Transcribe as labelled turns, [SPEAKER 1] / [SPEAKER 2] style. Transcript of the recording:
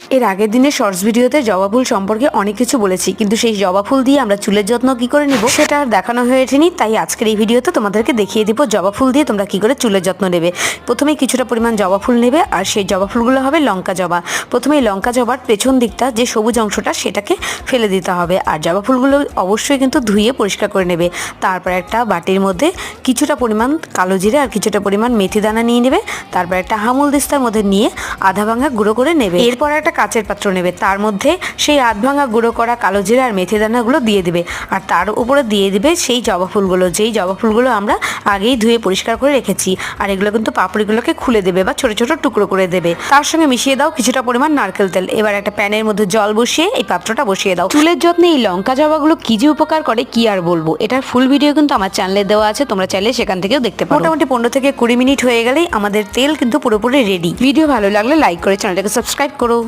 [SPEAKER 1] এর আগের দিনের শর্টস ভিডিওতে জবা ফুল সম্পর্কে অনেক কিছু বলেছি, কিন্তু সেই জবা ফুল দিয়ে আমরা চুলের যত্ন কি করে নিব সেটা আর দেখানো হয়ে ওঠেনি, তাই আজকের এই ভিডিওতে তোমাদেরকে দেখিয়ে দিব জবা ফুল দিয়ে তোমরা কি করে চুলের যত্ন নেবে। প্রথমে কিছুটা পরিমাণ জবা ফুল নেবে, আর সেই জবা ফুলগুলো হবে লঙ্কা জবা। প্রথমে লঙ্কা জবার পেছন দিকটা, যে সবুজ অংশটা, সেটাকে ফেলে দিতে হবে, আর জবা ফুলগুলো অবশ্যই কিন্তু ধুয়ে পরিষ্কার করে নেবে। তারপর একটা বাটির মধ্যে কিছুটা পরিমাণ কালো জিরে আর কিছুটা পরিমাণ মেথি দানা নিয়ে নেবে, তারপর একটা হামুল দিস্তার মধ্যে নিয়ে আধা ভাঙা গুঁড়ো করে নেবে। এরপর একটা কাচের পাত্র নেবে। তার মধ্যে সেই আধ ভাঙা গুঁড়ো করা কালো জিরা আর মেথি দানাগুলো দিয়ে দিবে। আর তার উপরে দিয়ে দিবে সেই জবা ফুলগুলো। যেই জবা ফুলগুলো আমরা আগেই ধুয়ে পরিষ্কার করে রেখেছি। আর এগুলো কিন্তু পাপড়িগুলোকে খুলে দেবে বা ছোট ছোট টুকরো করে দেবে। তার সঙ্গে মিশিয়ে দাও কিছুটা পরিমাণ নারকেল তেল। এবার একটা প্যানের মধ্যে জল বসিয়ে এই পাত্রটা বসিয়ে দাও। চুলের যত্নে এই লঙ্কা জবাগুলো কি যে উপকার করে, কি আর বলব? এটার ফুল ভিডিও কিন্তু আমার চ্যানেলে দেওয়া আছে। তোমরা চাইলে সেখান থেকেও দেখতে পারো। মোটামুটি পনেরো থেকে কুড়ি মিনিট হয়ে গেলেই আমাদের তেল কিন্তু পুরোপুরি রেডি ভিডিও ভালো লাগলে লাইক করে চ্যানেলটাকে সাবস্ক্রাইব করো।